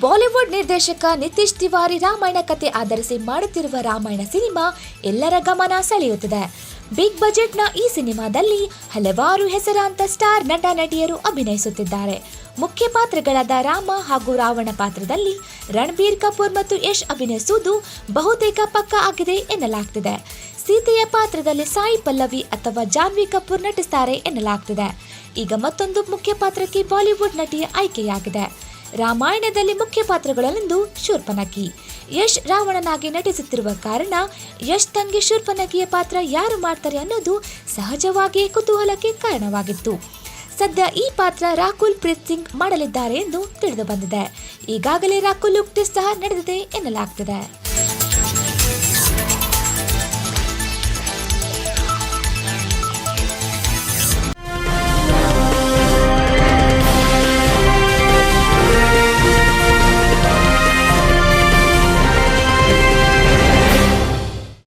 Bollywood ನಿರ್ದೇಶಕ ನಿತೀಶ್ ತಿವಾರಿ ರಾಮಾಯಣ ಕತೆ ಆಧರಿಸಿ ಮಾಡುತ್ತಿರುವ ರಾಮಾಯಣ ಸಿನಿಮಾ ಎಲ್ಲರ ಗಮನ ಸೆಳೆಯುತ್ತಿದೆ. ಬಿಗ್ ಬಜೆಟ್ನ ಈ ಸಿನಿಮಾದಲ್ಲಿ ಹಲವಾರು ಹೆಸರಾಂತ ಸ್ಟಾರ್ ನಟ ನಟಿಯರು ಅಭಿನಯಿಸುತ್ತಿದ್ದಾರೆ. ಮುಖ್ಯ ಪಾತ್ರಗಳಾದ ರಾಮ ಹಾಗೂ ರಾವಣ ಪಾತ್ರದಲ್ಲಿ ರಣಬೀರ್ ಕಪೂರ್ ಮತ್ತು ಯಶ್ ಅಭಿನಯಿಸುವುದು ಬಹುತೇಕ ಪಕ್ಕ ಆಗಿದೆ ಎನ್ನಲಾಗ್ತಿದೆ. ಸೀತೆಯ ಪಾತ್ರದಲ್ಲಿ ಸಾಯಿ ಪಲ್ಲವಿ ಅಥವಾ ಜಾನ್ವಿ ಕಪೂರ್ ನಟಿಸ್ತಾರೆ ಎನ್ನಲಾಗ್ತಿದೆ. ಈಗ ಮತ್ತೊಂದು ಮುಖ್ಯ ಪಾತ್ರಕ್ಕೆ ಬಾಲಿವುಡ್ ನಟಿಯ ಆಯ್ಕೆಯಾಗಿದೆ. ರಾಮಾಯಣದಲ್ಲಿ ಮುಖ್ಯ ಪಾತ್ರಗಳಲ್ಲೊಂದು ಶೂರ್ಪನಕಿ ಯಶ್ ರಾವಣನಾಗಿ ನಟಿಸುತ್ತಿರುವ ಕಾರಣ ಯಶ್ ತಂಗಿ ಶೂರ್ಪನಕಿಯ ಪಾತ್ರ ಯಾರು ಮಾಡ್ತಾರೆ ಅನ್ನೋದು ಸಹಜವಾಗಿ ಕುತೂಹಲಕ್ಕೆ ಕಾರಣವಾಗಿತ್ತು. ಸದ್ಯ ಈ ಪಾತ್ರ ರಾಕುಲ್ ಪ್ರೀತ್ ಸಿಂಗ್ ಮಾಡಲಿದ್ದಾರೆ ಎಂದು ತಿಳಿದು ಬಂದಿದೆ. ಈಗಾಗಲೇ ರಾಕುಲ್ ಲುಕ್ ಟೆಸ್ಟ್ ಸಹ ನಡೆದಿದೆ ಎನ್ನಲಾಗ್ತಿದೆ.